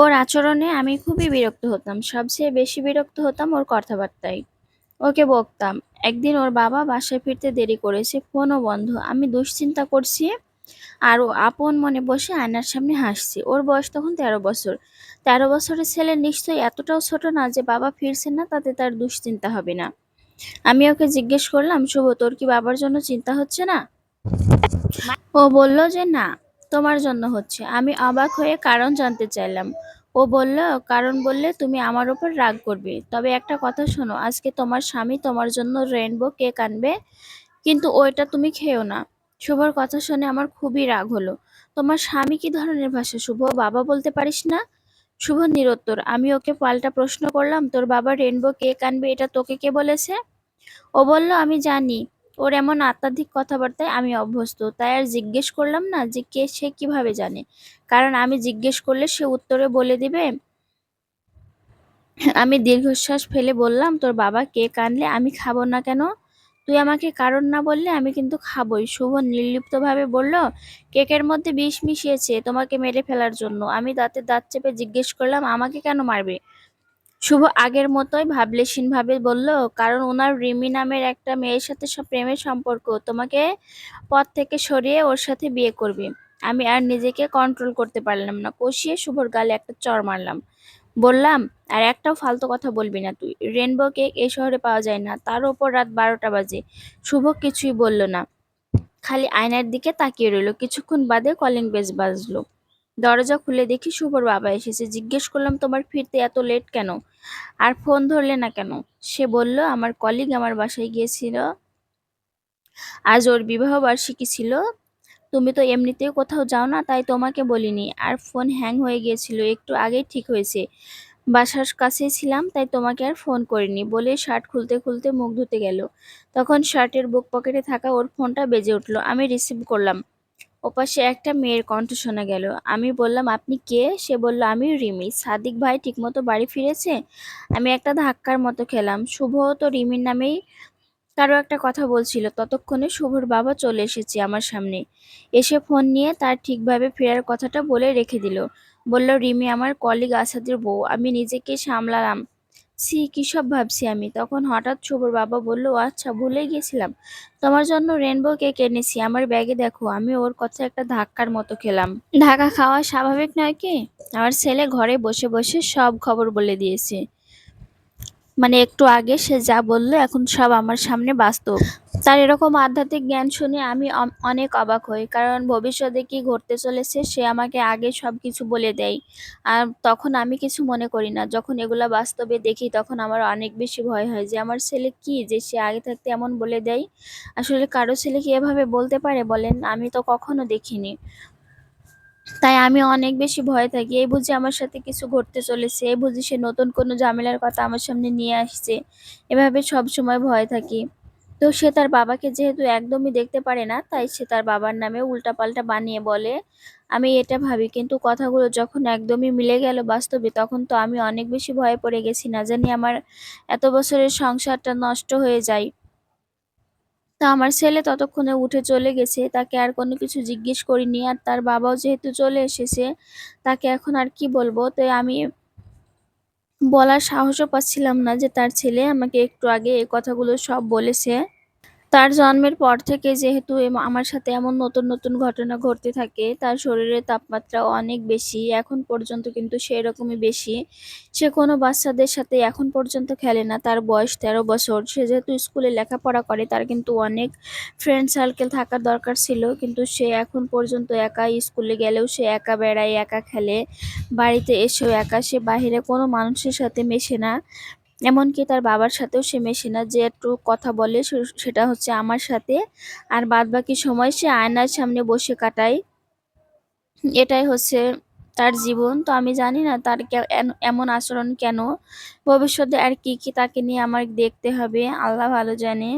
ওর আচরণে আমি খুবই বিরক্ত হতাম, সবচেয়ে বেশি বিরক্ত হতাম ওর কথাবার্তায়। ওকে বকতাম, একদিন ওর বাবা বাসায় ফিরতে দেরি করেছে, ফোনও বন্ধ, আমি দুশ্চিন্তা করছি আর ও আপন মনে বসে আয়নার সামনে হাসছে। ওর বয়স তখন তেরো বছর। তেরো বছরের ছেলে নিশ্চয়ই এতটাও ছোট না যে বাবা ফিরছে না, তাতে তার দুশ্চিন্তা হবে না। আমি ওকে জিজ্ঞেস করলাম, শুভ, তোর কি বাবার জন্য চিন্তা হচ্ছে না? ও বলল যে, না। তোমার জন্য হচ্ছে। আমি অবাক হয়ে কারণ জানতে চাইলাম। ও বলল, কারণ বললে তুমি আমার উপর রাগ করবে। তবে একটা কথা শোনো, আজকে তোমার স্বামী তোমার জন্য রেনবো কেক আনবে, কিন্তু ওইটা তুমি খেও না। শুভর কথা শুনে আমার খুবই রাগ হলো। তোমার স্বামী কি ধরনের ভাষা? শুভ, বাবা বলতে পারিস না? শুভ নিরুত্তর, আমি ওকে পাল্টা প্রশ্ন করলাম, তোর বাবা রেনবো কেক আনবে, এটা তোকে কে বলেছে? ও বলল, আমি জানি। ওর এমন আত্মাধিক কথাবার্তায় আমি অভ্যস্ত। তাই আর জিজ্ঞেস করলাম না যে কে, সে কীভাবে জানে? কারণ আমি জিজ্ঞেস করলে সে উত্তরে বলে দিবে, আমি দীর্ঘশ্বাস ফেলে বললাম, তোর বাবা কেক আনলে আমি খাব না কেন? তুই আমাকে কারণ না বললে আমি কিন্তু খাবই। শুভ নির্লিপ্তভাবে বলল, কেকের মধ্যে বিষ মিশিয়েছে তোমাকে মেরে ফেলার জন্য। আমি দাঁতে দাঁত চেপে জিজ্ঞেস করলাম, আমাকে কেন মারবে? শুভ আগের মতোই ভাবলেশীন ভাবে বলল, কারণ ওনার রিমি নামের একটা মেয়ের সাথে সব প্রেমের সম্পর্ক। তোমাকে পথ থেকে সরিয়ে ওর সাথে বিয়ে করবে। আমি আর নিজেকে কন্ট্রোল করতে পারলাম না। কষিয়ে শুভর গালে একটা চর মারলাম। বললাম, আর একটাও ফালতু কথা বলবি না তুই। রেনবো কেক এই শহরে পাওয়া যায় না। তার ওপর রাত বারোটা বাজে। শুভ কিছুই বলল না। খালি আয়নার দিকে তাকিয়ে রইল। কিছুক্ষণ বাদে কলিং বেজ বাজলো। দরজা খুলে দেখি শুভর বাবা এসেছে। জিজ্ঞেস করলাম, তোমার ফিরতে এত লেট কেন? আর ফোন ধরলে না কেন? সে বলল, আমার কলিগ আমার বাসায় গিয়েছিল। আজ ওর বিবাহ বার্ষিকী ছিল। তুমি তো এমনিতেও কোথাও যাও না, তাই তোমাকে বলিনি। আর ফোন হ্যাং হয়ে গিয়েছিল, একটু আগেই ঠিক হয়েছে। বাসার কাছেই ছিলাম, তাই তোমাকে আর ফোন করিনি। বলে শার্ট খুলতে খুলতে মুখ ধুতে গেল। তখন শার্টের বুক পকেটে থাকা ওর ফোনটা বেজে উঠল। আমি রিসিভ করলাম। ওপাশে একটা মেয়ের কণ্ঠ শোনা গেল। আমি বললাম, আপনি কে? সে বলল, আমি রিমি। সাদিক ভাই ঠিকমতো বাড়ি ফিরেছে? আমি একটা ধাক্কার মতো খেলাম। শুভ তো রিমির নামেই কারও একটা কথা বলছিল। ততক্ষণে শুভর বাবা চলে এসেছে আমার সামনে। এসে ফোন নিয়ে তার ঠিকভাবে ফেরার কথাটা বলে রেখে দিল। বলল, রিমি, আমার কলিগ আসাদের বউ। আমি নিজেকে সামলালাম। সি কি সব ভাবছি আমি? তখন হঠাৎ শুভর বাবা বলল আচ্ছা ভুলে গিয়েছিলাম। তোমার জন্য রেনবো কেক এনেছি। আমার ব্যাগে দেখো, আমি ওর কথা একটা ধাক্কার মতো খেলাম। ধাক্কা খাওয়া স্বাভাবিক নয় কি? আমার ছেলে ঘরে বসে বসে সব খবর বলে দিয়েছে। মানে একটু আগে সে যা বলল, এখন সব আমার সামনে বাস্তব। তার এরকম আধ্যাত্মিক জ্ঞান শুনে আমি অনেক অবাক হই, কারণ ভবিষ্যতে কি ঘটতে চলেছে সে আমাকে আগে সব কিছু বলে দেয়। আর তখন আমি কিছু মনে করি না। যখন এগুলা বাস্তবে দেখি, তখন আমার অনেক বেশি ভয় হয় যে, আমার ছেলে কি যে সে আগে থাকতে এমন বলে দেয়? আসলে কারও ছেলে কি এভাবে বলতে পারে বলেন? আমি তো কখনো দেখিনি। তাই আমি অনেক বেশি ভয়ে থাকি। এই বুঝি আমার সাথে কিছু ঘটতে চলেছে। এই বুঝি সে নতুন কোনো ঝামেলার কথা আমার সামনে নিয়ে আসছে। এভাবে সব সময় ভয়ে থাকি। তো সে তার বাবাকে যেহেতু একদমই দেখতে পারে না, তাই সে তার বাবার নামে উল্টাপাল্টা বানিয়ে বলে, আমি এটা ভাবি, কিন্তু কথাগুলো যখন একদমই মিলে গেল বাস্তবে, তখন তো আমি অনেক বেশি ভয়ে পড়ে গেছি। না জানি আমার এত বছরের সংসারটা নষ্ট হয়ে যায়। তা আমার ছেলে ততক্ষণে উঠে চলে গেছে, তাকে আর কোনো কিছু জিজ্ঞেস করিনি। আর তার বাবাও যেহেতু চলে এসেছে, তাকে এখন আর কি বলব? তো আমি বলার সাহসও পাচ্ছিলাম না যে তার ছেলে আমাকে একটু আগে এই কথাগুলো সব বলেছে। তার জন্মের পর থেকে যেহেতু আমার সাথে এমন নতুন নতুন ঘটনা ঘটতে থাকে, তার শরীরের তাপমাত্রা অনেক বেশি, এখন পর্যন্ত কিন্তু সেরকমই বেশি। সে কোনো বাচ্চাদের সাথে এখন পর্যন্ত খেলে না, তার বয়স তেরো বছর। সে যেহেতু স্কুলে লেখাপড়া করে, তার কিন্তু অনেক ফ্রেন্ড সার্কেল থাকার দরকার ছিল, কিন্তু সে এখন পর্যন্ত একা স্কুলে গেলেও সে একা বেড়ায়, একা খেলে। বাড়িতে এসেও একা, সে বাইরে কোনো মানুষের সাথে মেশে না। এমনকি তার বাবার সাথেও সে মেশে না, যে একটু কথা বলে সেটা হচ্ছে আমার সাথে। আর বাদ বাকি সময় সে আয়নার সামনে বসে কাটায়। এটাই হচ্ছে তার জীবন। তো আমি জানি না তার এমন আচরণ কেন? ভবিষ্যতে আর কি কি তাকে নিয়ে আমার দেখতে হবে, আল্লাহ ভালো জানে।